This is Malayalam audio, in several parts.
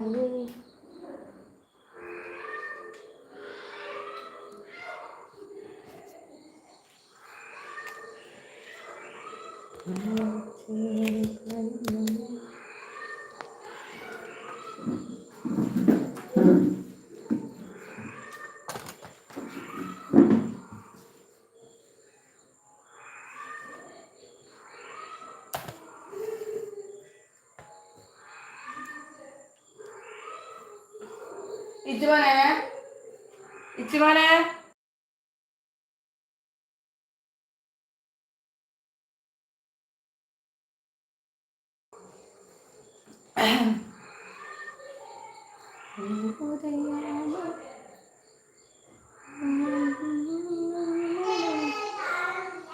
như mm -hmm. ഇച്ചുമോനെ ഇച്ചുമോനെ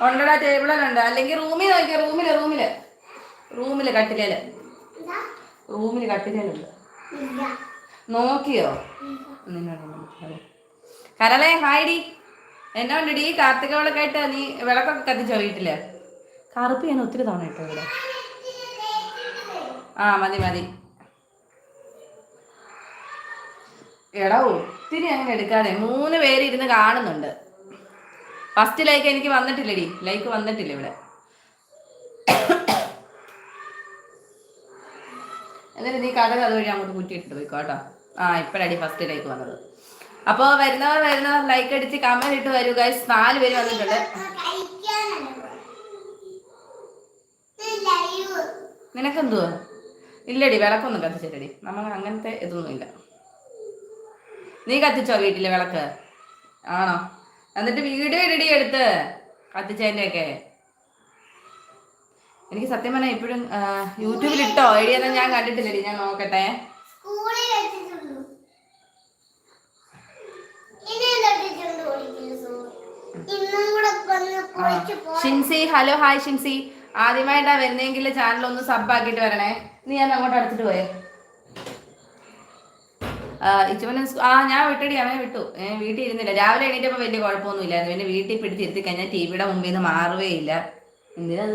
ഉണ്ടടാ ടേബിളിലുണ്ട് അല്ലെങ്കിൽ റൂമിൽ നോക്കിയ റൂമിൽ റൂമിൽ. റൂമിൽ കട്ടിലേൽ. റൂമിൽ കട്ടിലേലുണ്ട്. നോക്കിയോ? കരളെ ഹായ്ഡി എന്നാ ഉണ്ട് ഉണ്ടടി കാർത്തിക വിളക്കായിട്ട് നീ വിളക്കൊക്കെ കത്തിച്ചോ വീട്ടിൽ കറുപ്പ് ഞാൻ ഒത്തിരി തവണ ഇട്ടോ ഇവിടെ. ആ മതി മതി. എടാ ഒത്തിരി അങ്ങനെ എടുക്കാതെ മൂന്ന് പേര് ഇരുന്ന് കാണുന്നുണ്ട്. ഫസ്റ്റ് ലൈക്ക് എനിക്ക് വന്നിട്ടില്ലടി. ലൈക്ക് വന്നിട്ടില്ല ഇവിടെ. എന്നിട്ട് നീ കഥ കഥ വഴി അങ്ങോട്ട് കുറ്റിയിട്ടിട്ട് പോയിക്കോ കേട്ടോ. ആ ഇപ്പോഴാണ് ഫസ്റ്റ് ലൈക്ക് വന്നത്. അപ്പോൾ വരുന്നവർ വരുന്നവർ ലൈക്ക് അടിച്ച് കമന്റ് ഇട്ട് വരൂ ഗൈസ് നാല് പേര് വന്നിട്ടുണ്ട്. നിനക്കെന്തുവാ? ഇല്ലടി വിളക്കൊന്നും കത്തിച്ചിട്ടടി നമ്മൾ അങ്ങനത്തെ ഇതൊന്നും ഇല്ല നീ കത്തിച്ചോ വീട്ടിൽ വിളക്ക്? ആണോ? എന്നിട്ട് വീഡിയോ ഇടടി എടുത്ത് കത്തിച്ചതിന്റെ ഒക്കെ എനിക്ക് സത്യം പറഞ്ഞാൽ ഇപ്പോഴും യൂട്യൂബിൽ ഇട്ടോ ഐഡിയ ഒന്നും ഞാൻ കണ്ടിട്ടില്ലടി. ഞാൻ നോക്കട്ടെ. Shincy hello hi Shincy. ആദ്യമായിട്ടാ വരുന്നെങ്കിൽ ചാനൽ ഒന്ന് സബ് ആക്കിയിട്ട് വരണേ. നീ ഞാൻ അങ്ങോട്ട് അടച്ചിട്ട് പോയേ. ഇച്ചുമനെ ആ ഞാൻ വിട്ടടി അവനെ വിട്ടു. വീട്ടിൽ ഇരുന്നില്ല. രാവിലെ എണീറ്റപ്പോൾ വലിയ കുഴപ്പമൊന്നുമില്ലായിരുന്നു. പിന്നെ വീട്ടിൽ പിടിച്ചിരുത്തി കഴിഞ്ഞാൽ ടി വിയുടെ മുമ്പിൽ നിന്ന് മാറുകയില്ല എന്തിനാ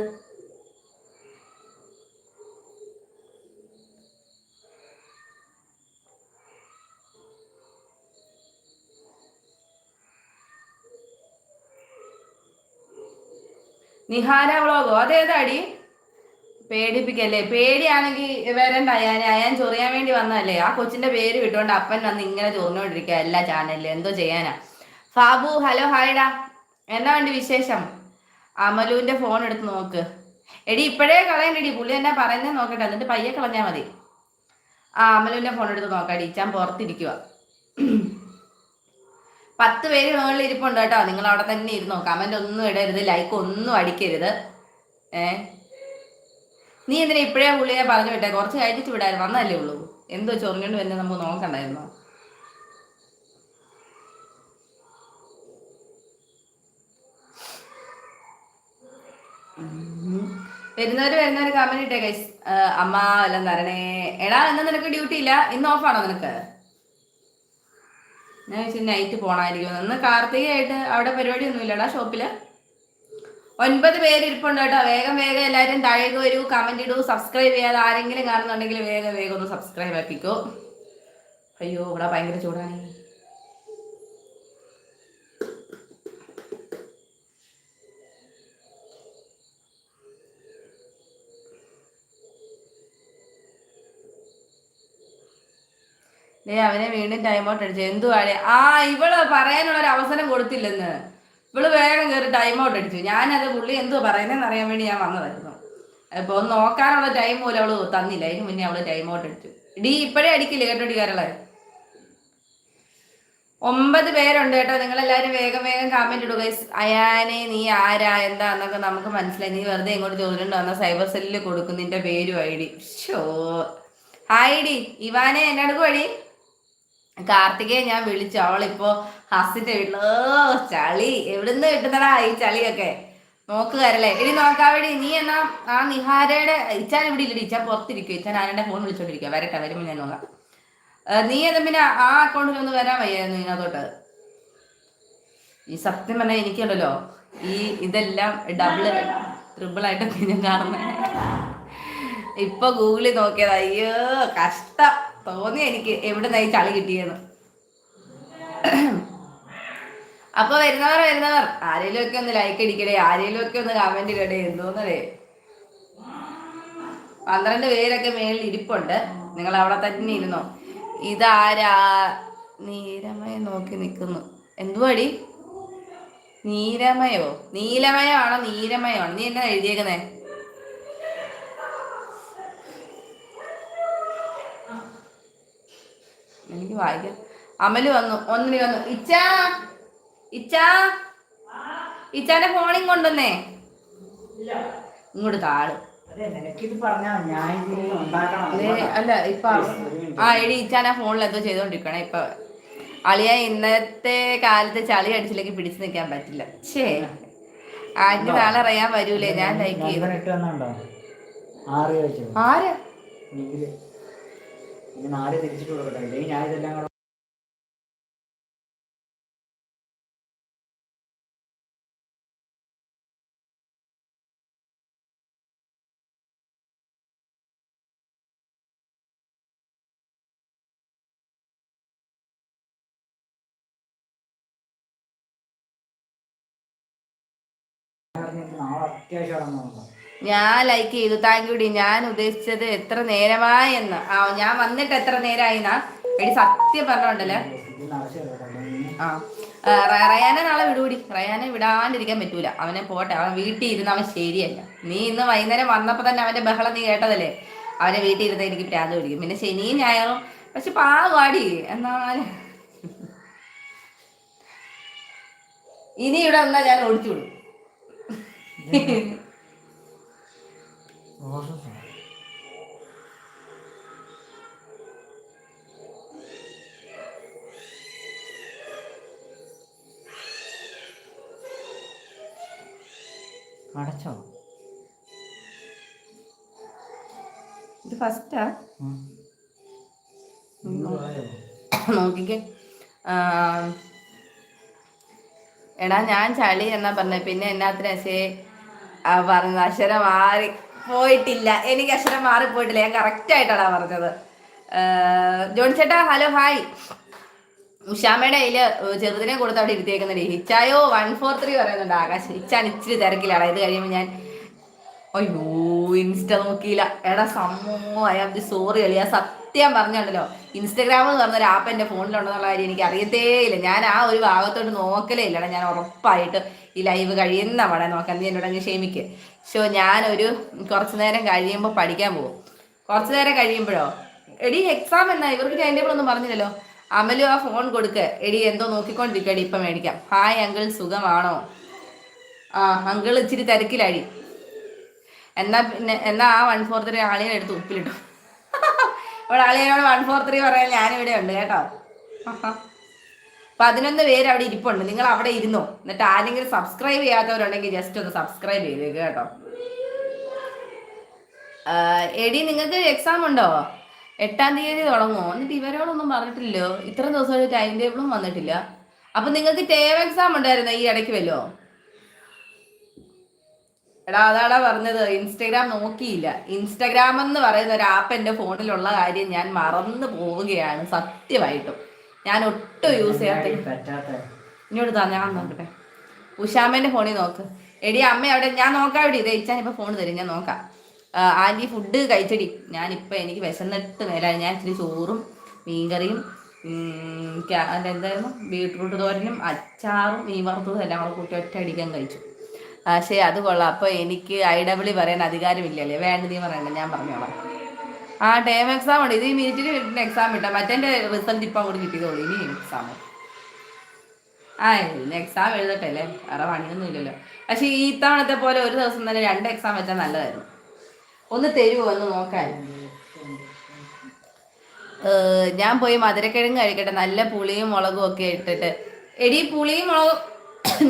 നിഹാര വ്ളോഗോ? അതേതാടി? പേടിപ്പിക്കല്ലേ? പേടിയാണെങ്കിൽ വരണ്ട. അയാൻ അയാൻ ചൊറിയാൻ വേണ്ടി വന്നതല്ലേ. ആ കൊച്ചിന്റെ പേര് വിട്ടുകൊണ്ട് അപ്പൻ വന്ന് ഇങ്ങനെ ചൊറിഞ്ഞോണ്ടിരിക്കുക എല്ലാ ചാനലിലും. എന്തോ ചെയ്യാനാ. ഫാബു ഹലോ ഹായ്ഡാ എന്നാ വേണ്ടി വിശേഷം? അമലുവിന്റെ ഫോൺ എടുത്ത് നോക്ക്. എടി ഇപ്പോഴേ കളയണ്ടടി. പുള്ളി എന്നാ പറയുന്നത് നോക്കട്ടെ. എന്നിട്ട് പയ്യെ കളഞ്ഞാൽ മതി. ആ അമലുവിന്റെ ഫോൺ എടുത്ത് നോക്കാടി ഇച്ചാൻ പുറത്തിരിക്കുക പത്ത് പേര് മുകളിൽ ഇരിപ്പുണ്ട് കേട്ടോ. നിങ്ങൾ അവിടെ തന്നെ ഇരുന്നോ. കമന്റ് ഒന്നും ഇടരുത്. ലൈക്ക് ഒന്നും അടിക്കരുത്. ഏ? നീ എന്തിനാ ഇപ്പോഴേ പുള്ളിയെ പറഞ്ഞു വിട്ടേ? കുറച്ച് കഴിഞ്ഞിട്ട് വിടായിരുന്നു. വന്നല്ലേ ഉള്ളൂ. എന്തോ ചൊറിഞ്ഞോണ്ട് വരുന്നത് നമുക്ക് നോക്കണ്ടായിരുന്നോ? വരുന്നവര് വരുന്നവര് കമന്റ് ഇട്ടേ ഗൈസ് അമ്മ വല്ലതും തരണേ എടാ ഇന്ന് നിനക്ക് ഡ്യൂട്ടി ഇല്ല. ഇന്ന് ഓഫാണോ നിനക്ക്? ഞാൻ വെച്ചാൽ നൈറ്റ് പോണായിരിക്കും ഇന്ന് കാർത്തികയായിട്ട് അവിടെ പരിപാടി ഒന്നും ഇല്ലടാ ഷോപ്പിൽ ഒൻപത് പേര് ഇരിപ്പുണ്ട് കേട്ടോ. വേഗം വേഗം എല്ലാവരും താഴേക്ക് വരൂ കമന്റ് ഇടൂ സബ്സ്ക്രൈബ് ചെയ്യാതെ ആരെങ്കിലും കാണുന്നുണ്ടെങ്കിൽ വേഗം വേഗം ഒന്ന് സബ്സ്ക്രൈബ് ആക്കിക്കോ. അയ്യോ ഇവിടെ ഭയങ്കര ചൂടാണ്. ദേ അവനെ വീണ്ടും ടൈം ഔട്ട് അടിച്ചു. എന്തുവാടെ ആ ഇവൾ പറയാനുള്ള ഒരു അവസരം കൊടുത്തില്ലെന്ന്. ഇവൾ വേഗം കയറി ടൈം ഔട്ട് അടിച്ചു. ഞാനത് പുള്ളി എന്തുവാ പറയുന്നതെന്ന് അറിയാൻ വേണ്ടി ഞാൻ വന്നതായിരുന്നു. അപ്പൊ ഒന്ന് നോക്കാനുള്ള ടൈം പോലും അവൾ തന്നില്ല. അതിന് മുന്നേ അവൾ ടൈം ഔട്ട് അടിച്ചു. ഡി ഇപ്പഴേ അടിക്കില്ലേ കേട്ടോ ഡിക്കാരളെ ഒമ്പത് പേരുണ്ട് കേട്ടോ. നിങ്ങൾ എല്ലാവരും വേഗം വേഗം കമന്റ് ഇടുക. അയാനെ നീ ആരാ? എന്താ? എന്നൊക്കെ നമുക്ക് മനസ്സിലായി. നീ വെറുതെ ഇങ്ങോട്ട് ചോദിച്ചിട്ട് വന്ന സൈബർ സെല്ലിൽ കൊടുക്കും. നിന്റെ പേരും ഐ ഡി. ഷോ ഹായ് ഡി. ഇവാനെ എന്നെ വഴി കാർത്തികയെ ഞാൻ വിളിച്ചു. അവളിപ്പോ ഹസിന്റെ വീട്ടിലോ ചളി. എവിടുന്ന് കിട്ടുന്നടാ ഈ ചളിയൊക്കെ? നോക്കുകാരല്ലേ ഇനി നോക്കാവേടി നീ എന്നാ ആ നിഹാരയുടെ ഇച്ചാൻ ഇവിടെ ഇല്ലടി. ഇച്ചാൻ പുറത്തിരിക്കും ഇച്ചാൻ ആരുടെ ഫോൺ വിളിച്ചോണ്ടിരിക്കുക വരട്ടെ വരുമ്പോ ഞാൻ നോക്കാം. നീ എന്നാ പിന്നെ ആ അക്കൗണ്ടിൽ ഒന്ന് വരാൻ വയ്യായിരുന്നു ഇതിനകത്തോട്ട്. ഈ സത്യം പറഞ്ഞാൽ എനിക്കുണ്ടല്ലോ ഈ ഇതെല്ലാം ഡബിൾ ട്രിപ്പിൾ ആയിട്ടൊക്കെ ഞാൻ കാണുന്നത് ഇപ്പൊ ഗൂഗിളിൽ നോക്കിയത്. അയ്യോ കഷ്ടം. തോന്നി എനിക്ക് എവിടെ ഈ ചളി കിട്ടിയെന്ന്. അപ്പൊ വരുന്നവർ വരുന്നവർ ആരെങ്കിലും ഒക്കെ ഒന്ന് ലൈക്ക് അടിക്കടേ ആരെങ്കിലും ഒക്കെ ഒന്ന് കമന്റ് ഇടേ എന്തോന്നല്ലേ പന്ത്രണ്ട് പേരൊക്കെ മേളിൽ ഇരിപ്പുണ്ട്. നിങ്ങൾ അവിടെ തന്നെ ഇരുന്നോ? ഇതാരാ? നീരമയ നോക്കി നിൽക്കുന്നു എന്തുവാടി? നീരമയോ? നീലമയമാണോ നീരമയമാണോ നീ എന്നാ എഴുതിയേക്കുന്നേ? എനിക്ക് വായിക്കാം അമൽ വന്നു. ഒന്നിന് വന്നു. ഇച്ചാ ഇച്ചാ ഇച്ചാന്റെ ഫോണിങ് കൊണ്ടുവന്നേ. ഇങ്ങോട്ട് ഉണ്ടാക്കണം. അല്ല ഇപ്പൊ ആ എടി ഇച്ചാൻ ആ ഫോണിൽ എന്തോ ചെയ്തോണ്ടിരിക്കണേ ഇപ്പൊ. അളിയ ഇന്നത്തെ കാലത്ത് ചളി അടിച്ചില്ലെങ്കിൽ പിടിച്ചു നിൽക്കാൻ പറ്റില്ല. ഛേ. ആദ്യം നാളെ അറിയാൻ വരൂലേ? ഞാൻ ലൈക്ക് ചെയ്തു. ആര്? ഇനി നാല് തിരിച്ചിട്ട് കൊടുക്കട്ടെ? ഇല്ലെങ്കിൽ ഞാൻ ഇതെല്ലാം കൂടെ നാളെ അത്യാവശ്യം ഇറങ്ങുന്നുണ്ടോ ഞാൻ ലൈക്ക് ചെയ്തു. താങ്ക് യു ഡി. ഞാൻ ഉദ്ദേശിച്ചത് എത്ര നേരമായി എന്ന്. ആ ഞാൻ വന്നിട്ട് എത്ര നേരമായിന്നാ എടി സത്യം പറഞ്ഞോണ്ടല്ലേ? ആ റയാനെ നാളെ വിടൂടി റയാനെ വിടാണ്ടിരിക്കാൻ പറ്റൂല. അവനെ പോട്ടെ. അവൻ വീട്ടിൽ ഇരുന്ന് അവൻ ശരിയല്ല. നീ ഇന്ന് വൈകുന്നേരം വന്നപ്പോ തന്നെ അവന്റെ ബഹളം നീ കേട്ടതല്ലേ? അവനെ വീട്ടിൽ ഇരുന്ന് എനിക്ക് പ്രാന്ത് പിടിക്കും. പിന്നെ ശനിയും ഞായറും. പക്ഷെ പാവാടി. എന്നാലും. ഇനി ഇവിടെ വന്നാൽ ഞാൻ ഓടിച്ചു വിടും. അടച്ചോ. ഇത് ഫസ്റ്റാ? നോക്കിക്കേ. എടാ ഞാൻ ചളി എന്നാ പറഞ്ഞ. പിന്നെ എന്നാത്തിനെ പറഞ്ഞ പറഞ്ഞത് അക്ഷരം മാറി. പോയിട്ടില്ല. എനിക്ക് അക്ഷരം മാറി പോയിട്ടില്ല ഞാൻ കറക്റ്റ് ആയിട്ടാണ് പറഞ്ഞത്. ജോൺ ചേട്ടാ ഹലോ ഹായ് ഉഷാമയുടെ കയ്യിൽ ചെറുതിനെ കൊടുത്ത് അവിടെ ഇരുത്തിയേക്കുന്നുണ്ട് ഹിച്ചായോ വൺ ഫോർ ത്രീ പറയുന്നുണ്ട്. ആകാശ് ഹിച്ചാൻ ഇച്ചിരി തിരക്കിലാണ് ഇത് കഴിയുമ്പോൾ ഞാൻ അയ്യോ. ഇൻസ്റ്റ നോക്കിയില്ല. എടാ സമ്മോ ഐ ആം സോറി അളിയ സത്യം പറഞ്ഞല്ലോ ഇൻസ്റ്റഗ്രാം എന്ന് പറഞ്ഞ ഒരു ആപ്പ് എന്റെ ഫോണിലുണ്ടെന്നുള്ള കാര്യം എനിക്ക് അറിയത്തേ ഇല്ല ഞാൻ ആ ഒരു ഭാഗത്തോട്ട് നോക്കലേ ഇല്ലടാ. ഞാൻ ഉറപ്പായിട്ട് ഈ ലൈവ് കഴിയുന്ന പടം നോക്കാൻ നീ എന്നോട് അങ്ങ് ക്ഷമിക്ക്. ഷോ ഞാനൊരു കുറച്ച് നേരം കഴിയുമ്പോൾ പഠിക്കാൻ പോകും. കുറച്ച് നേരം കഴിയുമ്പോഴോ? എടി എക്സാം എന്നാ? ഇവർക്ക് ടൈം ടേബിൾ ഒന്നും പറഞ്ഞില്ലല്ലോ. അമലു ആ ഫോൺ കൊടുക്ക്. എടി എന്തോ നോക്കിക്കൊണ്ടിരിക്കടി. ഇപ്പം മേടിക്കാം. ഹായ് അങ്കിൾ സുഖമാണോ? ആ അങ്കിൾ ഇച്ചിരി തിരക്കിലാടി. എന്നാ പിന്നെ എന്നാ ആ വൺ ഫോർ ത്രീ ആളിനെ എടുത്ത് ഉപ്പിലിട്ടു. അവിടെ ആളിനോട് വൺ ഫോർ ത്രീ പറയാൻ ഞാനിവിടെ ഉണ്ട് കേട്ടോ. പതിനൊന്ന് പേര് അവിടെ ഇരിപ്പുണ്ട്. നിങ്ങൾ അവിടെ ഇരുന്നോ. എന്നിട്ട് ആരെങ്കിലും സബ്സ്ക്രൈബ് ചെയ്യാത്തവരുണ്ടെങ്കിൽ ജസ്റ്റ് ഒന്ന് സബ്സ്ക്രൈബ് ചെയ്തേക്ക് കേട്ടോ. എടി നിങ്ങൾക്ക് എക്സാം ഉണ്ടോ? എട്ടാം തീയതി തുടങ്ങുമോ എന്നിട്ട് ഇവരോടൊന്നും പറഞ്ഞിട്ടില്ലല്ലോ. ഇത്ര ദിവസം ടൈം ടേബിളും വന്നിട്ടില്ല. അപ്പൊ നിങ്ങൾക്ക് ടേം എക്സാം ഉണ്ടായിരുന്നോ? ഈ ഇടയ്ക്ക് വല്ലോ? എടാ അതാടാ പറഞ്ഞത്. ഇൻസ്റ്റഗ്രാം നോക്കിയില്ല. ഇൻസ്റ്റഗ്രാം എന്ന് പറയുന്ന ഒരു ആപ്പ് എന്റെ ഫോണിലുള്ള കാര്യം ഞാൻ മറന്നു പോവുകയാണ് സത്യമായിട്ടും. ഞാൻ ഒട്ടും യൂസ് ചെയ്യാത്ത ഇനിയോട് താ ഞാൻ നോക്കട്ടെ. ഉഷാമ്മേന്റെ ഫോണിൽ നോക്ക്. എടി അമ്മ അവിടെ ഞാൻ നോക്കാം ഇവിടെ ഇതേ ഇച്ചാൻ ഇപ്പൊ ഫോൺ തരും. ഞാൻ നോക്കാം. ആന്റി ഫുഡ് കഴിച്ചടി. ഞാനിപ്പോ എനിക്ക് വിശന്നിട്ട് മേലാണ് ഞാൻ ഇച്ചിരി ചോറും മീൻകറിയും എന്തായിരുന്നു ബീട്രൂട്ട് തോരനും അച്ചാറും മീൻ വറുത്തതും എല്ലാം കൂടെ കൂട്ടി ഒറ്റ അടിക്കാൻ കഴിച്ചു. പക്ഷേ അത് കൊള്ളാം. അപ്പൊ എനിക്ക് ഐ ഡബ്ല്യു പറയാൻ അധികാരമില്ലല്ലേ? വേണ്ട നീ പറയണ്ട ഞാൻ പറഞ്ഞോളാം. ആ ടേം എക്സാം ഉണ്ട്. ഇത് ഈ മിനിറ്റിന് എക്സാം കിട്ടാം മറ്റേ റിസൾട്ട് ഇപ്പം അങ്ങോട്ട് കിട്ടിയതോളൂ ഇനി എക്സാം ആ എക്സാം എഴുതട്ടെ അല്ലേ? വേറെ പണിയൊന്നും ഇല്ലല്ലോ. പക്ഷെ ഈ തവണത്തെ പോലെ ഒരു ദിവസം തന്നെ രണ്ട് എക്സാം വെച്ചാൽ നല്ലതായിരുന്നു. ഒന്ന് തരുമോ ഒന്ന് നോക്കാൻ. ഞാൻ പോയി മധുരക്കിഴങ്ങ് കഴിക്കട്ടെ. നല്ല പുളിയും മുളകും ഒക്കെ ഇട്ടിട്ട്. എടി പുളിയും മുളകും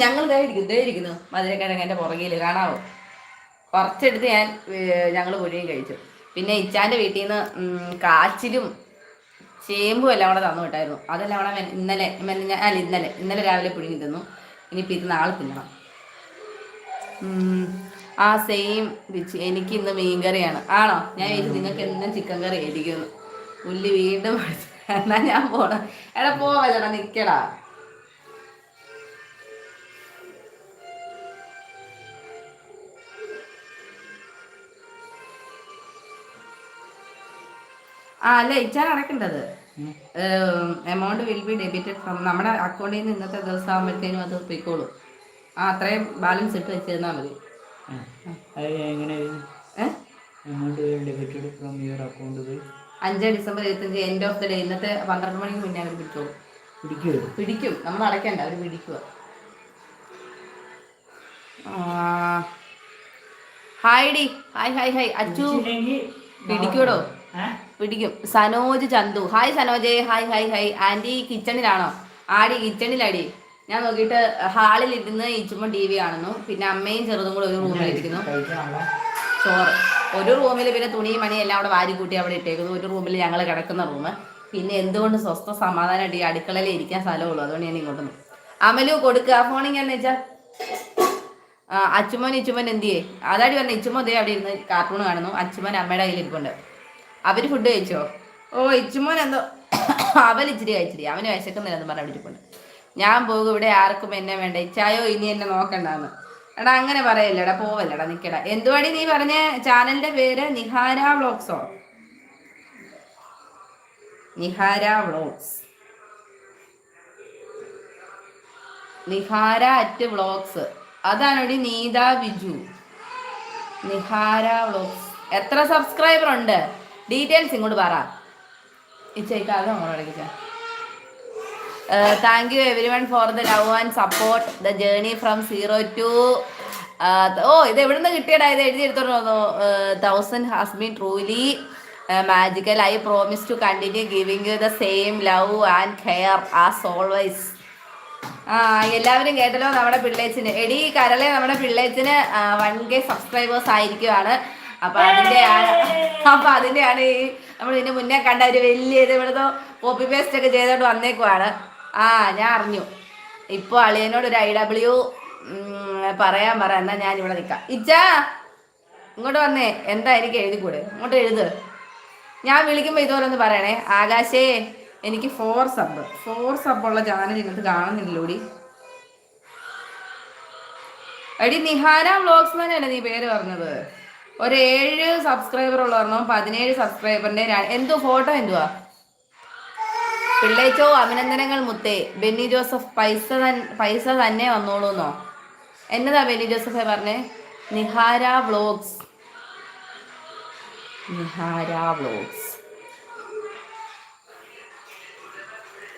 ഞങ്ങൾ ദേ ഇരിക്കുന്നു മധുരക്കിഴങ്ങന്റെ പുറകിൽ കാണാവോ? കുറച്ചെടുത്ത് ഞാൻ ഞങ്ങൾ കുഴിയും കഴിച്ചു. പിന്നെ ഇച്ചാന്റെ വീട്ടിൽ നിന്ന് കാച്ചിലും ചേമ്പും എല്ലാം കൂടെ തന്നു വിട്ടായിരുന്നു. അതെല്ലാം കൂടെ ഇന്നലെ അല്ല ഇന്നലെ ഇന്നലെ രാവിലെ പുഴുങ്ങി തിന്നു. ഇനിയിപ്പോൾ ഇത് നാളെ തിന്നണം. ആ സെയിം എനിക്ക് ഇന്ന് മീൻ കറിയാണ്. ആണോ? ഞാൻ ചോദിച്ചു നിങ്ങൾക്ക് എന്നും ചിക്കൻ കറി ആയിരിക്കുന്നു ഉള്ളി വീണ്ടും. എന്നാ ഞാൻ പോണം. എടാ പോവല്ലടാ നിക്കടാ. ആ അല്ല ഇച്ചാൻ അടക്കേണ്ടത് amount will be debited from നമ്മുടെ അക്കൗണ്ടിൽ നിന്ന് ഇന്നത്തെ ദിവസം ആകുമ്പോഴത്തേനും അത് പൊയ്ക്കോളും. ആ അത്രയും ബാലൻസ് ഇട്ട് മതി. ഏഹ് യുവർ അക്കൗണ്ട് പോയി അഞ്ച് ഡിസംബർ ഇരുപത്തഞ്ച് എൻഡ് ഓഫ് ദി ഡേ ഇന്നത്തെ പന്ത്രണ്ട് മണിക്ക് മുന്നേ അവർ പിടിച്ചോളും. പിടിക്കും പിടിക്കും. നമ്മൾ അടയ്ക്കണ്ട അവർ പിടിക്കുക hi D. Hi hi hi Achu. പിടിക്കൂടോ? പിടിക്കും. Sanoj Chandu. Hi Sanoj. Hi hi hi aunty കിച്ചണിലാണോ? ആടി കിച്ചണിലടി. ഞാൻ നോക്കിയിട്ട് ഹാളിൽ ഇരുന്ന് ഇച്ചുമ്പോൾ ടി വി കാണുന്നു. പിന്നെ അമ്മയും ചെറുതും കൂടെ ഒരു റൂമിൽ ഇരിക്കുന്നു. ചോറ്. ഒരു റൂമിൽ പിന്നെ തുണിയും മണി എല്ലാം അവിടെ വാരി കൂട്ടി അവിടെ ഇട്ടേക്കുന്നു. ഒരു റൂമിൽ ഞങ്ങൾ കിടക്കുന്ന റൂം പിന്നെ എന്തുകൊണ്ട് സ്വസ്ഥ സമാധാനമായിട്ട് ഈ അടുക്കളയിൽ ഇരിക്കാൻ സ്ഥലമുള്ളൂ? അതുകൊണ്ട് ഞാൻ ഇങ്ങോട്ട് വന്നു. അമലു കൊടുക്കുക ഫോണിങ് എന്ന് വെച്ചാൽ അച്ചുമോൻ ഇച്ചുമോൻ എന്തിയേ? അതാടി പറഞ്ഞ ഇച്ചുമോ ദേ അവിടെ ഇരുന്ന് കാർട്ടൂൺ കാണുന്നു. അച്ചുമോൻ അമ്മയുടെ കയ്യിൽ ഇരിപ്പുണ്ട് അവർ ഫുഡ് കഴിച്ചോ? ഓ ഇച്ചുമോൻ എന്തോ അവൻ ഇച്ചിരി കഴിച്ചിരി അവന് വിശക്കുന്നില്ലെന്ന് പറഞ്ഞ അവിടെ ഞാൻ പോകും ഇവിടെ ആർക്കും എന്നെ വേണ്ട. ഇച്ചായോ ഇനി എന്നെ നോക്കണ്ടെന്ന്. എടാ അങ്ങനെ പറയല്ലടാ പോവല്ലടാ നിക്കടാ. എന്തുവാടി നീ പറഞ്ഞ? ചാനലിന്റെ പേര് Nihara വ്ളോഗ്സോ Nihara vlogs Nihara at vlogs അതാണോടി Neetha Biju? Nihara vlogs എത്ര സബ്സ്ക്രൈബർ ഉണ്ട്? ഡീറ്റെയിൽസ് ഇങ്ങോട്ട് പറ. ഇച്ചേക്കാതെ നമ്മളോടേക്ക് thank you everyone for the love and support the journey from zero to ഓ ഇത് എവിടെ നിന്ന് കിട്ടിയടാ? ഇത് എഴുതി എടുത്തോണ്ട് thousand has been truly magical I promise to continue giving you the same love and care as always ആ എല്ലാവരും കേട്ടല്ലോ നമ്മുടെ പിള്ളേച്ചിന്. എടി കരളെ നമ്മുടെ പിള്ളേച്ചിന് വൺ കെ സബ്സ്ക്രൈബേഴ്സ് ആയിരിക്കുവാണ്. അപ്പൊ അതിന്റെ അപ്പൊ അതിന്റെയാണ് ഈ നമ്മൾ ഇതിന് മുന്നേ കണ്ട ഒരു വലിയ ഇത് ഇവിടുത്തെ കോപ്പി പേസ്റ്റ് ഒക്കെ ചെയ്തോണ്ട് വന്നേക്കുവാണ്. ആ ഞാൻ അറിഞ്ഞു. ഇപ്പൊ അളിയനോട് ഒരു ഐ ഡബ്ല്യു പറയാൻ പറ. എന്നാ ഞാൻ ഇവിടെ നിൽക്കാം ഇച്ചാ ഇങ്ങോട്ട് വന്നേ. എന്താ എനിക്ക് എഴുതിക്കൂടെ? ഇങ്ങോട്ട് എഴുത്. ഞാൻ വിളിക്കുമ്പോൾ ഇതുപോലെ ഒന്ന് പറയണേ. ആകാശേ എനിക്ക് ഫോർ സബ്. ഫോർ സബുള്ള ചാനൽ ഇങ്ങോട്ട് കാണുന്നില്ലൂടി എടി നിഹാന വ്ലോഗ്സ് തന്നെയല്ലേ നീ പേര് പറഞ്ഞത്? ഒരു ഏഴ് സബ്സ്ക്രൈബർ ഉള്ള ഒരെണ്ണം പതിനേഴ് സബ്സ്ക്രൈബറിന്റെ എന്തോ ഫോട്ടോ എന്തുവാ? പിള്ളേച്ചോ അഭിനന്ദനങ്ങൾ മുത്തേ. ബെന്നി ജോസഫ് പൈസ പൈസ തന്നെ വന്നോളൂന്നോ? എന്നതാ ബെന്നി ജോസഫെ പറഞ്ഞേ? നിഹാര വ്ലോഗ്സ്. നിഹാര വ്ലോഗ്സ്.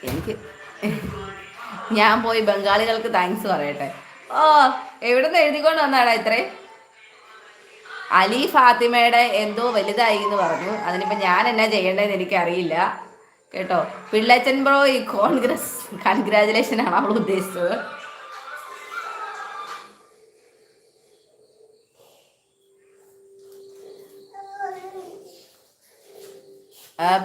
എനിക്ക് ഞാൻ പോയി ബംഗാളികൾക്ക് താങ്ക്സ് പറയട്ടെ. ഓ എവിടെ നിന്ന് എഴുതിക്കൊണ്ട് വന്നാടാ ഇത്രയും അലി ഫാത്തിമയുടെ എന്തോ വലുതായി എന്ന് പറഞ്ഞു. അതിനിപ്പോ ഞാൻ എന്നാ ചെയ്യേണ്ടതെന്ന് എനിക്കറിയില്ല. കേട്ടോ? പിള്ളച്ചൻ ബ്രോ ഈ കോൺഗ്രസ് കൺഗ്രാചുലേഷൻ ആണ് അവൾ ഉദ്ദേശിച്ചത്.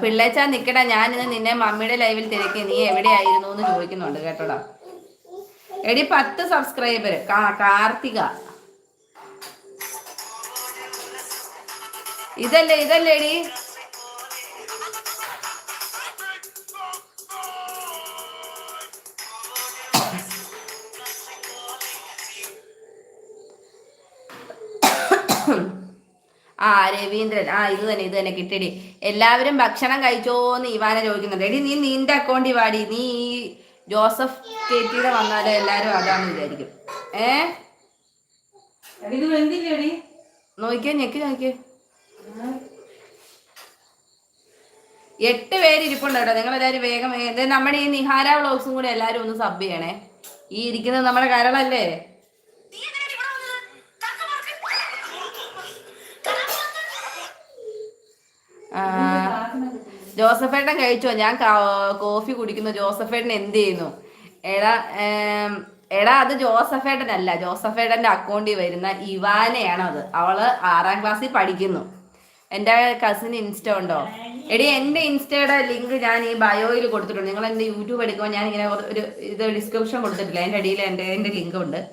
പിള്ളേച്ച നിക്കടാ. ഞാനിന്ന് നിന്നെ മമ്മിയുടെ ലൈവിൽ തിരക്കി. നീ എവിടെയായിരുന്നു എന്ന് ചോദിക്കുന്നുണ്ട് കേട്ടോടാ. എടി പത്ത് സബ്സ്ക്രൈബർ കാർത്തിക. ഇതല്ലേ ഇതല്ലേ എടി ആ രവീന്ദ്രൻ. ആ ഇത് തന്നെ ഇത് തന്നെ കിട്ടിയടി. എല്ലാവരും ഭക്ഷണം കഴിച്ചോന്ന് ഇവാന ചോദിക്കുന്നുണ്ട്. എടി നീ നിന്റെ അക്കൗണ്ടിൽ വാടി. നീ ഈ ജോസഫ് കേട്ടിയുടെ വന്നാലേ എല്ലാരും അതാന്ന് വിചാരിക്കും. ഏ? നോക്കിയേ ഞെക്കി നോക്കിയേ. എട്ട് പേര് ഇരിപ്പുണ്ട് കേട്ടോ. നിങ്ങൾ എല്ലാവരും വേഗം വേ- നമ്മുടെ ഈ നിഹാര വ്ളോഗ്സും കൂടെ എല്ലാവരും ഒന്ന് സബ് ചെയ്യണേ. ഈ ഇരിക്കുന്നത് നമ്മുടെ കരളല്ലേ? ജോസഫേട്ടൻ കഴിച്ചോ? ഞാൻ കോഫി കുടിക്കുന്നു. ജോസഫേട്ടൻ എന്ത് ചെയ്യുന്നു? എടാ എടാ അത് ജോസഫേട്ടനല്ല. ജോസഫേട്ടന്റെ അക്കൗണ്ടിൽ വരുന്ന ഇവാനയാണ് അത് അവൾ ആറാം ക്ലാസ്സിൽ പഠിക്കുന്നു. എന്റെ കസിൻ ഇൻസ്റ്റ ഉണ്ടോ? എടി എന്റെ ഇൻസ്റ്റയുടെ ലിങ്ക് ഞാൻ ഈ ബയോയിൽ കൊടുത്തിട്ടുണ്ട്. നിങ്ങൾ എന്റെ യൂട്യൂബ് എടുക്കുമ്പോൾ ഞാൻ ഇങ്ങനെ ഒരു- ഇത് ഡിസ്ക്രിപ്ഷൻ കൊടുത്തിട്ടില്ല. എന്റെ അടിയിൽ എന്റെ എന്റെ ലിങ്ക് ഉണ്ട്.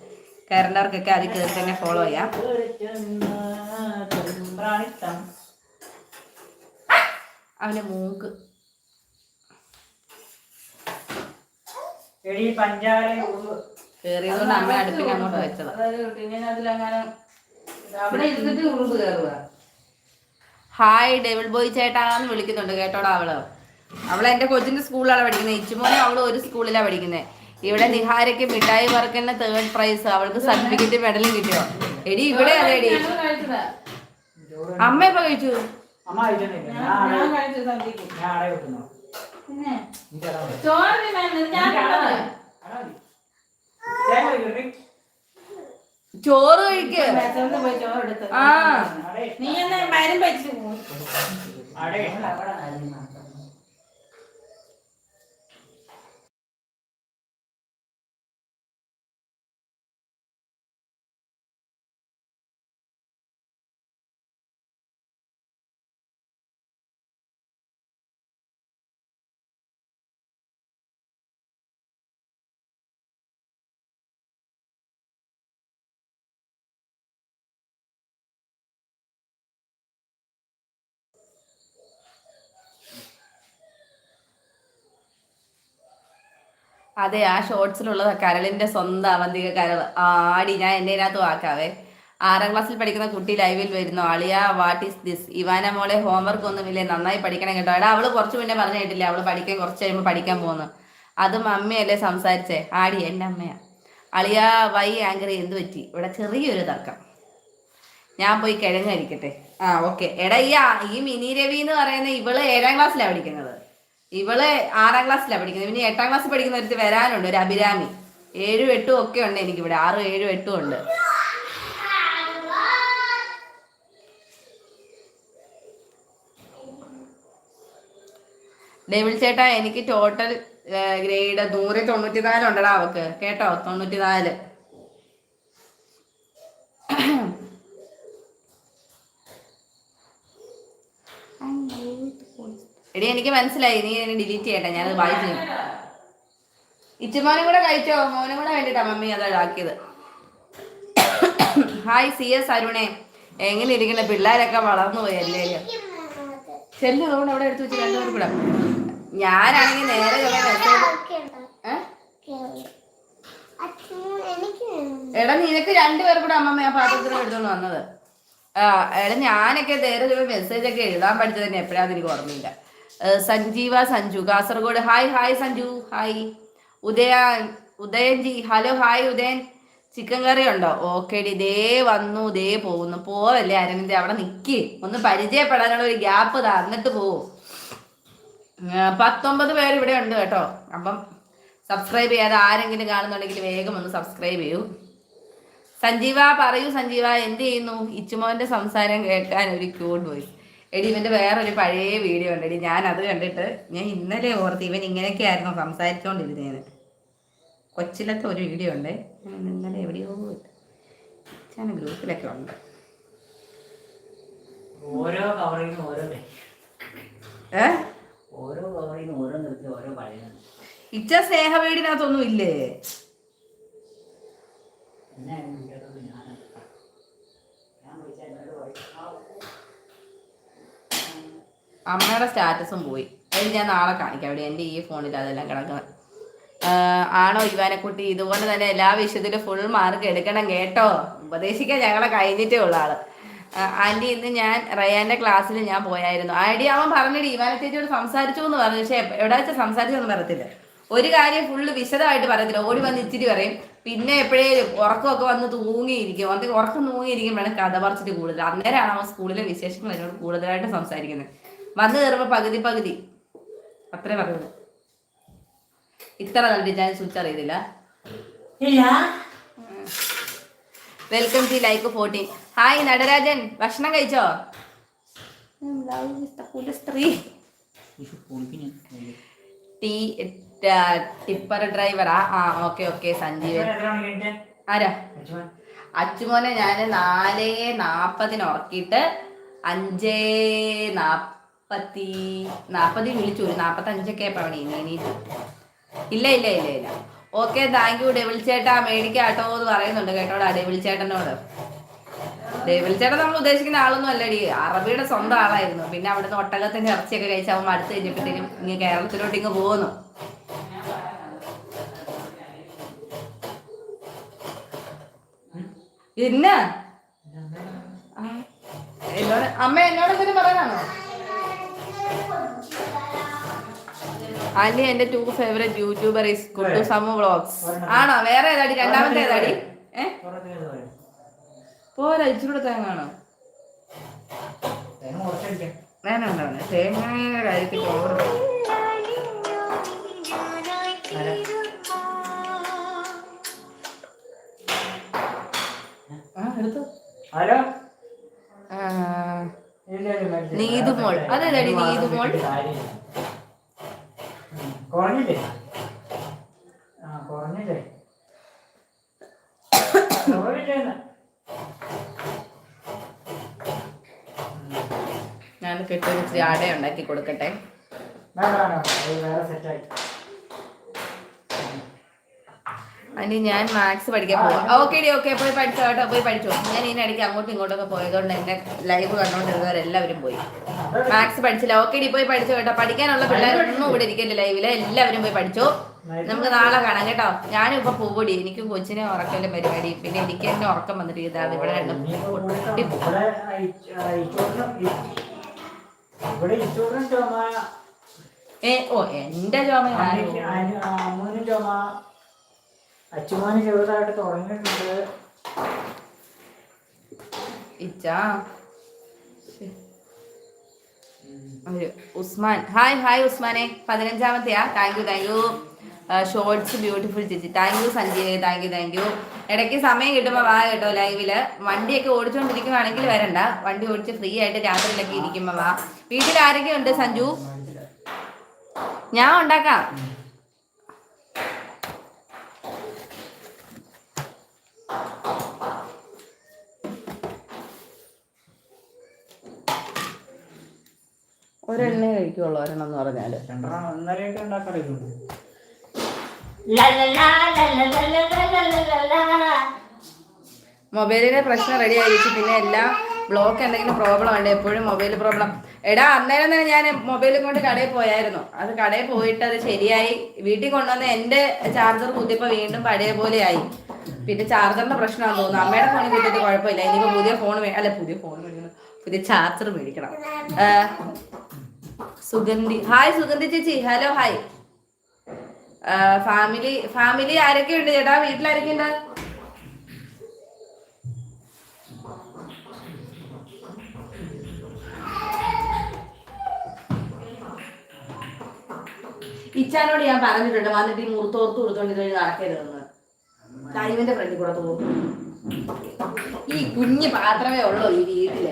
കയറേണ്ടവർക്കൊക്കെ അത് കയറി തന്നെ ഫോളോ ചെയ്യാം. അവന് മൂക്ക്. എടി പഞ്ചാര ഉള്ളു. കേറിയതുകൊണ്ട് അമ്മ അടുപ്പിന് അങ്ങോട്ട് വെച്ചത്. അതൊരു ടിന്നിന് അവിടെ ഇരുന്നിട്ട് ഉറുമ്പ് കയറുക ഹായ് ഡെവിൾ ബോയ് ചേട്ടാന്ന് വിളിക്കുന്നുണ്ട്. കേട്ടോടാ അവൾ. അവൾ എന്റെ കൊച്ചിന്റെ സ്കൂളിലാണ് പഠിക്കുന്നത് ഇച്ചുമോനെ അവൾ ഒരു സ്കൂളിലാണ് പഠിക്കുന്നത് ഇവിടെ നിഹാരയ്ക്ക് മിഠായി വർക്കന്നെ തേർഡ് പ്രൈസ് അവൾക്ക് സർട്ടിഫിക്കറ്റ് മെഡലും കിട്ടിയോ? എടി ഇവിടെ കഴിച്ചതാ അമ്മ ഇപ്പൊ കഴിച്ചു? അമ്മ കഴിച്ചിട്ടില്ല ഞാൻ ഞാൻ അട- ഞാൻ കഴിച്ചു സദ്യക്ക് ഞാൻ അട വെക്കുന്നു പിന്നെ എനിക്ക് അട മതി. ചോറിന് വേണ്ട ഞാൻ എനിക്ക് അട കണ്ടതാ. മതി. അട മതി. തേങ്ങ കഴിക്കട്ടെ? ചോറ് കഴിക്ക്. ആ. നീ എന്നാ മരം വെച്ച് അതെ ആ ഷോർട്സിലുള്ളത് കരളിന്റെ സ്വന്തം അവന്തിക കരൾ ആടി ഞാൻ എന്റെ അതിനകത്ത് വാക്കാവേ. ആറാം ക്ലാസ്സിൽ പഠിക്കുന്ന കുട്ടി ലൈവിൽ വരുന്നു. അളിയ വാട്ട് ഈസ് ദിസ് ഇവാന മോളെ ഹോംവർക്ക് ഒന്നുമില്ലേ? നന്നായി പഠിക്കണം കേട്ടോ. എടാ അവൾ കുറച്ച് മുന്നേ പറഞ്ഞു കേട്ടില്ലേ? അവൾ പഠിക്കാൻ കുറച്ച് കഴിയുമ്പോൾ പഠിക്കാൻ പോകുന്നു അത് അമ്മയല്ലേ സംസാരിച്ചേ? ആടി എന്റെ അമ്മയാ. അളിയ വൈ ആങ്കറി എന്ത് പറ്റി? ഇവിടെ ചെറിയൊരു തർക്കം. ഞാൻ പോയി കിഴങ്ങ് കഴിക്കട്ടെ ആ ഓക്കെ എടാ ഈ ഈ മിനി രവി എന്ന് പറയുന്ന ഇവൾ ഏഴാം ക്ലാസ്സിലാണ് പഠിക്കുന്നത്. ഇവൾ ആറാം ക്ലാസ്സിലാണ് പഠിക്കുന്നത്. പിന്നെ എട്ടാം ക്ലാസ്സിൽ പഠിക്കുന്ന ഒരു വരാനുണ്ട്. ഒരു അഭിരാമി. ഏഴും എട്ടും ഒക്കെ ഉണ്ട് എനിക്കിവിടെ. ആറും ഏഴും എട്ടും ഉണ്ട്. ഡെവിൾ ചേട്ടാ എനിക്ക് ടോട്ടൽ ഗ്രേഡ് നൂറ് തൊണ്ണൂറ്റി നാല് ഉണ്ടടാ അവക്ക്. കേട്ടോ? തൊണ്ണൂറ്റി നാല് എടി എനിക്ക് മനസ്സിലായി. നീ എന്നെ ഡിലീറ്റ് ചെയ്യട്ടെ. ഞാനത് വായിച്ചു ഇച്ചുമോനും കൂടെ കഴിച്ചോ? മോനും കൂടെ വേണ്ടിട്ടാ മമ്മി അത് ഇതാക്കിയത്. ഹായ് സി എസ് അരുണേ. എങ്ങനെ ഇരിക്കണ പിള്ളേരൊക്കെ വളർന്നു പോയി അല്ലേ? ചെല്ലു അതുകൊണ്ട് അവിടെ എടുത്തു വെച്ച് രണ്ടുപേരും കൂടെ. ഞാനാണെങ്കിൽ നേരെ. എടാ നിനക്ക് രണ്ടുപേർ കൂടെ അമ്മമ്മ ആ പാത്രത്തിൽ എടുത്തോണ്ട് വന്നത്. എടാ ഞാനൊക്കെ നേരെ മെസ്സേജ് ഒക്കെ എഴുതാൻ പഠിച്ചത് തന്നെ എപ്പോഴാന്ന് എനിക്ക് ഓർമ്മയില്ല. Sanjeeva Sanju. Kasaragod. Hi hi Sanju. Hi. Udaya Udayan ji. Hello hi Udayan. Chicken curry ഉണ്ടോ? ഓക്കെ ഡി ദേ വന്നു ദേ പോകുന്നു. പോവല്ലേ അരവിന്ദ്? അവിടെ നിക്ക്. ഒന്ന് പരിചയപ്പെടാനുള്ള ഒരു ഗ്യാപ്പ് തന്നിട്ട് പോവും. പത്തൊമ്പത് പേര് ഇവിടെ ഉണ്ട് കേട്ടോ. അപ്പം സബ്സ്ക്രൈബ് ചെയ്യാതെ ആരെങ്കിലും കാണുന്നുണ്ടെങ്കിൽ വേഗം ഒന്ന് സബ്സ്ക്രൈബ് ചെയ്യൂ. സഞ്ജീവ പറയൂ സഞ്ജീവ. എന്ത് ചെയ്യുന്നു? ഇച്ചുമോന്റെ സംസാരം കേൾക്കാൻ ഒരു ക്യൂട്ട് വോയിസ്. എടി ഇവന്റെ വേറൊരു പഴയ വീഡിയോ ഉണ്ട് എടി ഞാൻ അത് കണ്ടിട്ട് ഞാൻ ഇന്നലെ ഓർത്ത് ഇവൻ ഇങ്ങനെയൊക്കെ ആയിരുന്നു സംസാരിച്ചുകൊണ്ടിരുന്നേന്ന് കൊച്ചിലത്തെ ഒരു വീഡിയോ ഉണ്ട്. ഞാൻ ഇന്നലെ എവിടെയോ ഞാൻ ഗ്രൂപ്പിലൊക്കെ ഉണ്ട്. ഓരോ കവറിനും ഓരോ ഓരോ കവറിനും ഓരോ നിർത്തി ഓരോ പഴയ ഇച്ച സ്നേഹ വീടിനകത്തൊന്നും ഇല്ലേ? എന്നെ വിളിക്കാത്തത് ഞാനാണ്. ഞാൻ വിളിച്ചാൽ എന്നോട് പറയും, "ആ, അമ്മയുടെ സ്റ്റാറ്റസും പോയി. അത് ഞാൻ നാളെ കാണിക്കാം. അവിടെ എന്റെ ഈ ഫോണിൽ അതെല്ലാം കിടക്കുന്നത് ആണോ ഇവാനെക്കുട്ടി? ഇതുപോലെ തന്നെ എല്ലാ വിഷയത്തിലും ഫുൾ മാർക്ക് എടുക്കണം കേട്ടോ. ഉപദേശിക്കാൻ ഞങ്ങളെ കഴിഞ്ഞിട്ടേ ഉള്ള ആൾ. ആന്റി ഇന്ന് ഞാൻ റയാന്റെ ക്ലാസ്സിൽ ഞാൻ പോയായിരുന്നു. ആന്റി അവൻ പറഞ്ഞിട്ട് ഇവാന ചേച്ചിയോട് സംസാരിച്ചു എന്ന് പറഞ്ഞു. പക്ഷെ എവിടെ വെച്ചാൽ സംസാരിച്ചൊന്നും പറയത്തില്ല. ഒരു കാര്യം ഫുള്ള് വിശദമായിട്ട് പറയത്തില്ല. ഓടി വന്ന് ഇച്ചിരി പറയും. പിന്നെ എപ്പോഴേലും ഉറക്കമൊക്കെ വന്ന് തൂങ്ങിയിരിക്കും. അത് ഉറക്കം തൂങ്ങിയിരിക്കുമ്പോഴാണ് കഥ പറച്ചിട്ട് കൂടുതൽ. അന്നേരമാണ് അവൻ സ്കൂളിലെ വിശേഷങ്ങൾ എന്നോട് കൂടുതലായിട്ട് സംസാരിക്കുന്നത് വന്ന് കയറുമ്പോൾ പകുതി പകുതി. അത്രേ പറഞ്ഞത്. ഇത്ര നല്ല ഡിജൈൻ സ്വിച്ച് അറിയുന്നില്ല. Welcome to like fourteen hi Natarajan. ഭക്ഷണം കഴിച്ചോ? സ്ത്രീ. ടീ ടിപ്പർ ഡ്രൈവറാ? ആ ഓക്കെ ഓക്കെ മണി ആരാ? അച്ചുമോനെ ഞാൻ നാല് നാപ്പതിന് ഉറക്കിയിട്ട് അഞ്ച് നാപ്പത്തി നാൽപ്പത് വിളിച്ചു. ഒരു നാൽപ്പത്തി അഞ്ചൊക്കെ പണി ഇനി. ഇല്ല ഇല്ല ഇല്ല ഇല്ല. ഓക്കെ താങ്ക് യു ഡെവിൾ ചേട്ടാ. മേടിക്കാട്ടോ എന്ന് പറയുന്നുണ്ട് കേട്ടോടാ ഡെവിൾ ചേട്ടനോട്. ഡെവിൾ ചേട്ടൻ നമ്മൾ ഉദ്ദേശിക്കുന്ന ആളൊന്നും അല്ലടി. അറബിയുടെ സ്വന്തം ആളായിരുന്നു. പിന്നെ അവിടുന്ന് ഒട്ടകത്തിന്റെ ഇറച്ചിയൊക്കെ കഴിച്ച് അവൻ അടുത്ത് കഴിഞ്ഞപ്പോഴത്തേക്കും ഇങ്ങ് കേരളത്തിലോട്ട് ഇങ്ങ് പോകുന്നു. എന്നോട് അമ്മ എന്നോട് എന്തെങ്കിലും പറയാനാണോ? അലി എന്റെ to favourite YouTuber is Kuttu Samu vlogs ആണോ? വേറെ ഏതാടി? രണ്ടാമത്തെ ഏതാടി? പോരാ ഇച്ചിരൂടെ തേങ്ങ ആണോ വേണ്ട തേങ്ങയുടെ കാര്യത്തിൽ ഓവർ ആ എടുത്തു. ഹലോ? ആ. നീതുമോൾ. അതേതാടി നീതുമോൾ? കുറഞ്ഞില്ലേ? ആ കുറഞ്ഞില്ലേ? ഞാൻ കിട്ടിയ ഇച്ചിരി അട ഉണ്ടാക്കി കൊടുക്കട്ടെ. വേറെ സെറ്റായി അനി ഞാൻ മാത്സ് പഠിക്കാൻ പോവാം. ഓക്കെ ഡി ഓക്കെ പോയി പഠിച്ചോ കേട്ടോ പോയി പഠിച്ചോ. ഞാൻ ഇതിനിടയ്ക്ക് അങ്ങോട്ടും ഇങ്ങോട്ടൊക്കെ പോയതുകൊണ്ട് എന്നെ ലൈവ് കണ്ടുകൊണ്ടിരുന്നവരെല്ലാവരും പോയി. മാത്സ് പഠിച്ചില്ല. ഓക്കെ ഡി പോയി പഠിച്ചോ കേട്ടോ. പഠിക്കാനുള്ള പിള്ളേരൊന്നും ഇവിടെ ഇരിക്കില്ല ലൈവിൽ എല്ലാവരും പോയി പഠിച്ചോ. നമുക്ക് നാളെ കാണാം കേട്ടോ. ഞാനും ഇപ്പൊ പോകൂടി എനിക്കും കൊച്ചിനെ ഉറക്കല്ലേ പരിപാടി. പിന്നെ എനിക്ക് എന്നെ ഉറക്കം വന്നിട്ട് ഇതാണ് ഇവിടെ രണ്ടും ഏ ഓ എന്റെ ചോമ ചുമ. അച്ചുമാന് ചെറുതായിട്ട് തുടങ്ങിയിട്ടുണ്ട്. ഇച്ചാ. ഉസ്മാൻ. ഹായ് ഹായ് ഉസ്മാനെ. പതിനഞ്ചാമത്തെയാ. Thank you thank you shorts beautiful ചേച്ചി. Thank you Sanjay. Thank you thank you ഇടയ്ക്ക് സമയം കിട്ടുമ്പോൾ വാ കേട്ടോ ലൈവിൽ വണ്ടിയൊക്കെ ഓടിച്ചുകൊണ്ടിരിക്കുവാണെങ്കിൽ വരണ്ട. വണ്ടി ഓടിച്ച് ഫ്രീ ആയിട്ട് രാത്രിയിലൊക്കെ ഇരിക്കുമ്പോൾ വാ. വീട്ടിൽ ആരൊക്കെ ഉണ്ട് സഞ്ജു? ഞാൻ ഉണ്ടാക്കാം. ഒരെണ്ണേ കഴിക്കുള്ളൂ ഒരെണ്ണം എന്ന് ഒന്നരയൊക്കെ ഉണ്ടാക്കാറുണ്ട് മൊബൈലിന്റെ പ്രശ്നം റെഡി ആയിരിക്കും പിന്നെ എല്ലാം ബ്ലോക്ക് എന്തെങ്കിലും പ്രോബ്ലം ഉണ്ട് എപ്പോഴും മൊബൈൽ പ്രോബ്ലം എടാ അന്നേരം തന്നെ ഞാൻ മൊബൈലും കൊണ്ട് കടയിൽ പോയായിരുന്നു. അത് കടയിൽ പോയിട്ട് അത് ശരിയായി. വീട്ടിൽ കൊണ്ടുവന്ന് എന്റെ ചാർജർ കുത്തിയപ്പോ വീണ്ടും പഴയ പോലെ ആയി. പിന്നെ ചാർജറിന്റെ പ്രശ്നമാണെന്ന് തോന്നുന്നു. അമ്മയുടെ ഫോണിൽ കുത്തിയിട്ട് കുഴപ്പമില്ല. ഇനിയിപ്പോ പുതിയ ഫോൺ അല്ല പുതിയ ഫോൺ മേടിക്കണം പുതിയ ചാർജർ മേടിക്കണം. സുഗന്ധി. ഹായ് സുഗന്ധി ചേച്ചി. ഹലോ ഹായ് ഫാമിലി ഫാമിലി ആരൊക്കെ ഉണ്ട് ചേട്ടാ? വീട്ടിൽ ആരൊക്കെ ഉണ്ട് ഇച്ചാനോട് ഞാൻ പറഞ്ഞിട്ടുണ്ട് വന്നിട്ട് ഈ മുറുത്തോർത്ത് കൊടുത്തോണ്ട് ഇതുവഴി നടക്കരുതെന്ന്. ടൈമിന്റെ ഫ്രണ്ടിൽ കൂടെ തോർത്ത് ഈ കുഞ്ഞു പാത്രമേ ഉള്ളൂ ഈ വീട്ടിൽ.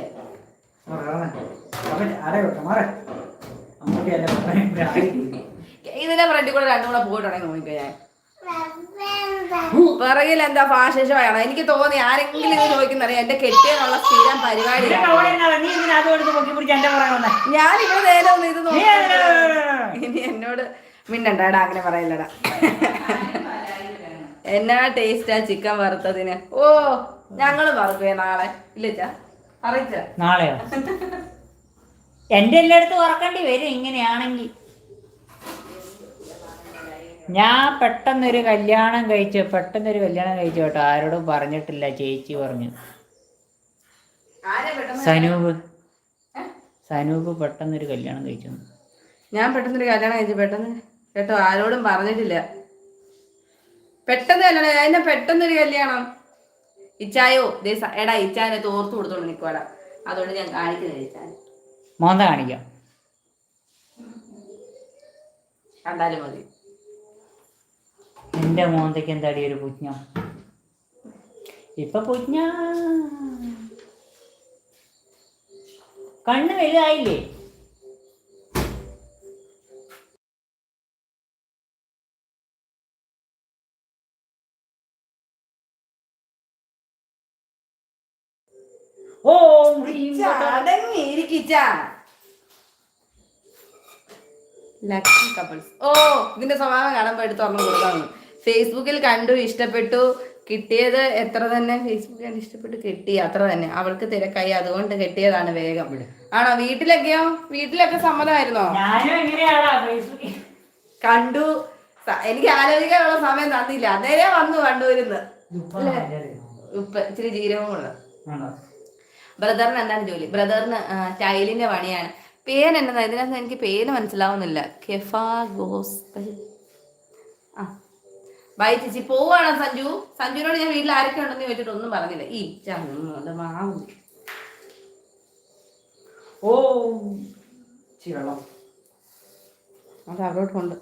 ഇതിന്റെ ഫ്രണ്ടിൽ കൂടെ രണ്ടും കൂടെ പോയിട്ടുണ്ടെങ്കിൽ നോക്കിക്കോ ഞാൻ. പിറകിൽ എന്താ ആണ് എനിക്ക് തോന്നി ആരെങ്കിലും ഇത് ചോദിക്കുന്നറിയാം? എന്റെ കെട്ടിയെന്നുള്ള സ്ഥിരം പരിപാടി ഞാൻ ഇവിടെ നേരെ ഒന്ന് ഇത് നോക്കി ഇനി എന്നോട് മിണ്ടണ്ടാടാ അങ്ങനെ പറയില്ലടാ. എന്നാ ടേസ്റ്റാ ചിക്കൻ വറുത്തതിന്? ഓ ഞങ്ങൾ വറുക്കുവേ നാളെ. ഇല്ല അറിയിച്ച? നാളെയോ? എന്റെ എല്ലായിടത്തും ഉറക്കേണ്ടി വരും ഇങ്ങനെയാണെങ്കിൽ. ഞാൻ പെട്ടെന്നൊരു കല്യാണം കഴിച്ചു പെട്ടെന്നൊരു കല്യാണം കഴിച്ചു കേട്ടോ. ആരോടും പറഞ്ഞിട്ടില്ല ചേച്ചി പറഞ്ഞു. സനൂപ്. സനൂപ് പെട്ടെന്നൊരു കല്യാണം കഴിച്ചു. ഞാൻ പെട്ടെന്നൊരു കല്യാണം കഴിച്ചു പെട്ടെന്ന് കേട്ടോ. ആരോടും പറഞ്ഞിട്ടില്ല. പെട്ടെന്ന് കല്യാണം എന്നെ പെട്ടെന്നൊരു കല്യാണം. ഇച്ചായോ എടാ ഇച്ചാനെ തോർത്തു കൊടുത്തോണ്ട് നിൽക്കുവാടാ അതുകൊണ്ട് ഞാൻ കാണിക്കുന്നത് ഇച്ചാൻ മോന്ത കാണിക്കാം. കണ്ടാലും മതി. എന്റെ മോന്തയ്ക്ക് എന്താടി ഒരു പുജ്ഞ ഇപ്പൊ പുജ്ഞ കണ്ണ് വലുതായില്ലേ? ലക്കി കപ്പിൾസ് ഓ ഇതിന്റെ സ്വഭാവം കാണാൻ എടുത്ത് ഓർമ്മ കൊടുക്കാമെന്ന് ഫേസ്ബുക്കിൽ കണ്ടു ഇഷ്ടപ്പെട്ടു. കിട്ടിയത് എത്ര തന്നെ? ഫേസ്ബുക്കിൽ കണ്ട് ഇഷ്ടപ്പെട്ടു കിട്ടി. അത്ര തന്നെ. അവൾക്ക് തിരക്കായി. അതുകൊണ്ട് കിട്ടിയതാണ് വേഗം. ആണോ? വീട്ടിലൊക്കെയോ? വീട്ടിലൊക്കെ സമ്മതമായിരുന്നോ? കണ്ടു. എനിക്ക് ആലോചിക്കാനുള്ള സമയം തന്നില്ല. അന്നേരെ വന്നു കണ്ടുവരുന്നത് ഉപ്പ് ഇച്ചിരി ജീരകമുള്ള. ബ്രദറിന് എന്താണ് ജോലി? ബ്രദറിന് ടൈലിന്റെ പണിയാണ്. പേര് എന്താ? ഇതിനകത്ത് എനിക്ക് പേര് മനസ്സിലാവുന്നില്ല. കെഫ ഗോസ്പൽ ആ. ബൈ ചേച്ചി പോവാണ് സഞ്ജു. സഞ്ജുവിനോട് ഞാൻ വീട്ടിൽ ആരൊക്കെ ഉണ്ടെന്ന് ചോദിച്ചിട്ട് ഒന്നും പറഞ്ഞില്ല. ഈ ചമ്മ ഓ അത്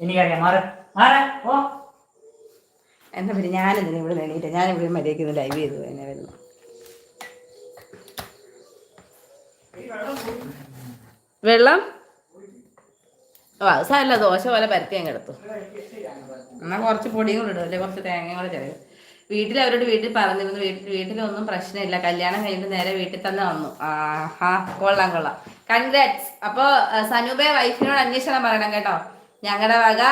എനിക്കറിയാം. മാറ. മാറ. ഓ എന്നാ പിന്നെ ഞാനെന്തിനാ ഇവിടെ നേടിയിട്ട് ഞാനിവിടെ മര്യാദയ്ക്ക് ലൈവ് ചെയ്തു എന്നെ വരുന്നു. വെള്ളം? ഓ അത് സാരല്ല ദോശ പോലെ പരത്തി അങ്ങ് എടുത്തു. എന്നാൽ കുറച്ച് പൊടിയും കൂടെ ഇടും അല്ലെങ്കിൽ കുറച്ച് തേങ്ങയും കൂടെ ചെറിയ വീട്ടിൽ അവരോട് വീട്ടിൽ പറഞ്ഞിരുന്നു വീട്ടിൽ വീട്ടിലൊന്നും പ്രശ്നമില്ല. കല്യാണം കഴിഞ്ഞിട്ട് നേരെ വീട്ടിൽ തന്നെ വന്നു. ആഹാ കൊള്ളാം കൊള്ളാം. കൺഗ്രാറ്റ്സ് അപ്പോൾ സനൂബെ വൈഫിനോട് അന്വേഷണം പറയണം കേട്ടോ. ഞങ്ങളുടെ വക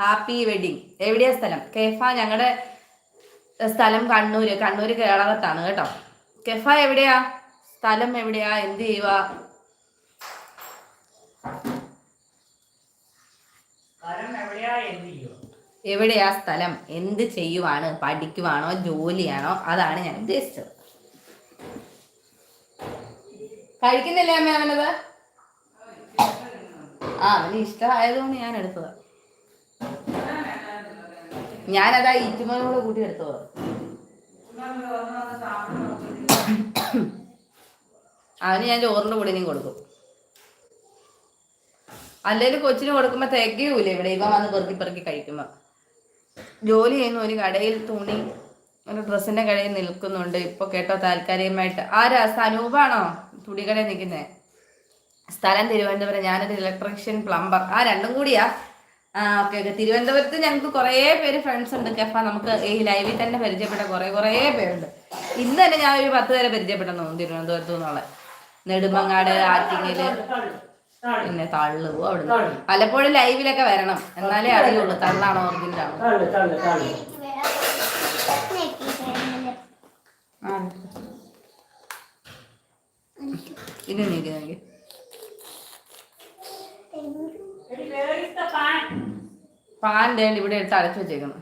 ഹാപ്പി വെഡിങ്. എവിടെയാ സ്ഥലം? കെഫ ഞങ്ങളുടെ സ്ഥലം കണ്ണൂര്. കണ്ണൂര് കേരളത്താണ് കേട്ടോ. കെഫ എവിടെയാ? സ്ഥലം എവിടെയാ? എന്ത് ചെയ്യുക എവിടെയാ സ്ഥലം? എന്ത് ചെയ്യുവാണ്? പഠിക്കുവാണോ? ജോലിയാണോ? അതാണ് ഞാൻ ഉദ്ദേശിച്ചത്. കഴിക്കുന്നില്ലേ അമ്മ അവനത്? ആ അവന് ഇഷ്ടമായതുകൊണ്ട് ഞാൻ എടുത്തത്. ഞാനതാ ഇറ്റുമോനോട് കൂട്ടി എടുത്തത്. അവന് ഞാൻ ചോറിന്റെ കൂടെ ഇനിയും കൊടുക്കും. അല്ലെങ്കിൽ കൊച്ചിന് കൊടുക്കുമ്പോൾ തികയൂല ഇവിടെ ഇവ വന്ന് പെറുക്കി പെറുക്കി കഴിക്കുമ്പോൾ ജോലി ചെയ്യുന്ന ഒരു കടയിൽ തുണി ഒരു ഡ്രസ്സിന്റെ കടയിൽ നിൽക്കുന്നുണ്ട്. ഇപ്പോൾ കേട്ടോ താൽക്കാലികമായിട്ട്. ആരാ സനൂപാണോ തുണികടയിൽ നിൽക്കുന്നത് സ്ഥലം തിരുവനന്തപുരം. ഞാനൊരു ഇലക്ട്രീഷ്യൻ പ്ലംബർ ആ രണ്ടും കൂടിയാ. ആ ഓക്കെ ഓക്കെ. തിരുവനന്തപുരത്ത് ഞങ്ങൾക്ക് കുറേ പേര് ഫ്രണ്ട്സ് ഉണ്ട്. കെഫ നമുക്ക് ഈ ലൈവിൽ തന്നെ പരിചയപ്പെട്ട കുറേ കുറേ പേരുണ്ട്. ഇന്ന് തന്നെ ഞാൻ ഒരു പത്ത് പേരെ പരിചയപ്പെട്ടെന്ന് തോന്നുന്നു തിരുവനന്തപുരത്ത് നിന്നുള്ള. നെടുമങ്ങാട് ആറ്റിങ്ങൽ പിന്നെ തള്ളു അവിടെ പലപ്പോഴും ലൈവിലൊക്കെ വരണം എന്നാലേ അറിയുള്ളൂ തള്ളാണോ നെറ്റിയിട്ടിരുന്നില്ല. ഇത് നീക്കി പാൻ ഇവിടെ എടുത്ത് അടച്ചു വെച്ചേക്കുന്നു